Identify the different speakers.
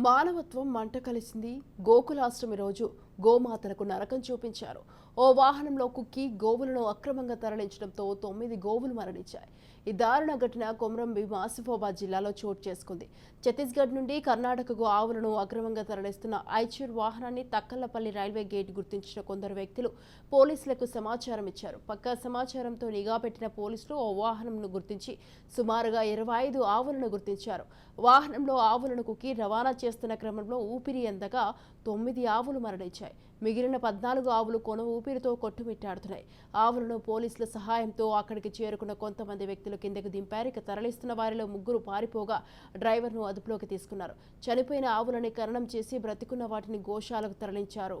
Speaker 1: మానవత్వం మంట కలిసింది గోకులాష్టమి రోజు. గోమాతలకు నరకం చూపించారు. ఓ వాహనంలో కుక్కి గోవులను అక్రమంగా తరలించడంతో తొమ్మిది గోవులు మరణించాయి. ఈ దారుణ ఘటన కొమరం భీం ఆసిఫాబాద్ జిల్లాలో చోటు చేసుకుంది. ఛత్తీస్గఢ్ నుండి కర్ణాటకకు ఆవులను అక్రమంగా తరలిస్తున్న ఐచూర్ వాహనాన్ని తక్కల్లపల్లి రైల్వే గేట్ గుర్తించిన కొందరు వ్యక్తులు పోలీసులకు సమాచారం ఇచ్చారు. పక్కా సమాచారంతో నిఘా పెట్టిన పోలీసులు ఓ వాహనంను గుర్తించి సుమారుగా ఇరవై ఐదు ఆవులను గుర్తించారు. వాహనంలో ఆవులను కుక్కి రవాణా చేస్తున్న క్రమంలో ఊపిరి అందగా తొమ్మిది ఆవులు మరణించాయి. మిగిలిన పద్నాలుగు ఆవులు కొన ఊపిరితో కొట్టుమిట్టాడుతున్నాయి. ఆవులను పోలీసుల సహాయంతో అక్కడికి చేరుకున్న కొంతమంది వ్యక్తులు కిందకు దింపారు. ఇక తరలిస్తున్న వారిలో ముగ్గురు పారిపోగా డ్రైవర్ను అదుపులోకి తీసుకున్నారు. చనిపోయిన ఆవులని కరణం చేసి బ్రతికున్న వాటిని గోశాలకు తరలించారు.